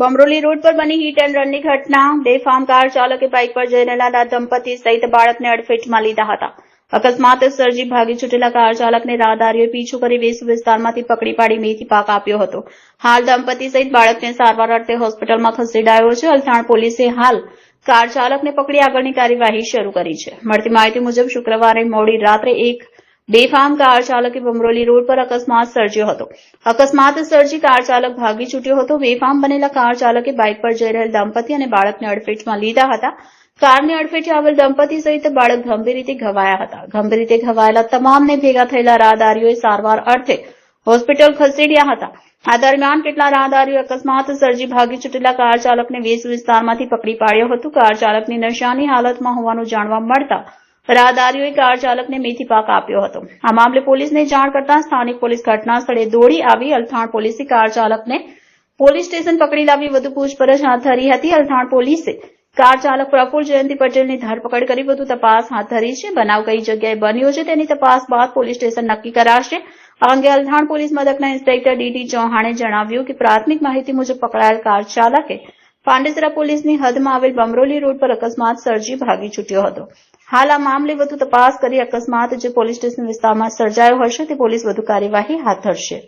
Bamroli road પર બની hit and રનની ઘટના બેફામ કાર ચાલકે બાઇક પર જઈ રહેલા દંપતી સહિત બાળકને અડફેટમાં લીધા હતા અકસ્માત સર્જી ભાગી છૂટેલા કાર ચાલકને રાહદારીએ પીછો કરી વેસુ વિસ્તારમાંથી પકડી પાડી મેથી પાક આપ્યો હતો હાલ દંપતી સહિત બાળકને સારવાર અર્થે હોસ્પિટલમાં ખસેડાયો છે। અલથાણ પોલીસે હાલ કાર ચાલકને પકડી આગળની કાર્યવાહી શરૂ કરી છે। મળતી માહિતી મુજબ શુક્રવારે મોડી રાત્રે એક બેફામ કાર ચાલકે બમરોલી રોડ પર અકસ્માત સર્જ્યો હતો. અકસ્માત સર્જી કાર ચાલક ભાગી છૂટ્યો હતો. બેફામ બનેલા કાર ચાલકે બાઇક પર જઈ રહેલ દંપતી અને બાળકને અડફેટમાં લીધા હતા. કારને અડફેટે આવેલ દંપતી સહિત બાળક ગંભીર રીતે ઘવાયા હતા. ગંભીર રીતે ઘવાયેલા તમામને ભેગા થયેલા રાહદારીઓએ સારવાર અર્થે હોસ્પિટલ ખસેડ્યા હતા. આ દરમિયાન કેટલા રાહદારીઓ અકસ્માત સર્જી ભાગી છૂટેલા કાર ચાલકને વેસ વિસ્તારમાંથી પકડી પાડ્યો હતો. કાર ચાલકની નશાની હાલતમાં હોવાનું જાણવા મળતા રાહદારીઓએ કાર ચાલકને મેથી પાક આપ્યો હતો. આ મામલે પોલીસને જાણ કરતા સ્થાનિક પોલીસ ઘટના દોડી આવી. અલથાણ પોલીસે કાર ચાલકને પોલીસ સ્ટેશન પકડી લાવી વધુ પૂછપરછ હાથ ધરી હતી. અલથાણ પોલીસે કાર ચાલક પ્રફુલ જયંતિ પટેલની ધરપકડ કરી વધુ તપાસ હાથ ધરી છે. બનાવ કઈ જગ્યાએ બન્યો છે તેની તપાસ બાદ પોલીસ સ્ટેશન નક્કી કરાશે. આ અંગે અલથાણ પોલીસ મથકના ઇન્સ્પેક્ટર ડીડી ચૌહાણે જણાવ્યું કે પ્રાથમિક માહિતી મુજબ પકડાયેલ કાર ચાલકે પાંડેસરા પોલીસની હદમાં આવેલ બમરોલી રોડ પર અકસ્માત સર્જી ભાગી છૂટ્યો હતો. હાલ આ મામલે વધુ તપાસ કરી અકસ્માત જે પોલીસ સ્ટેશન વિસ્તારમાં સર્જાયો હશે, તે પોલીસ વધુ કાર્યવાહી હાથ ધરશે.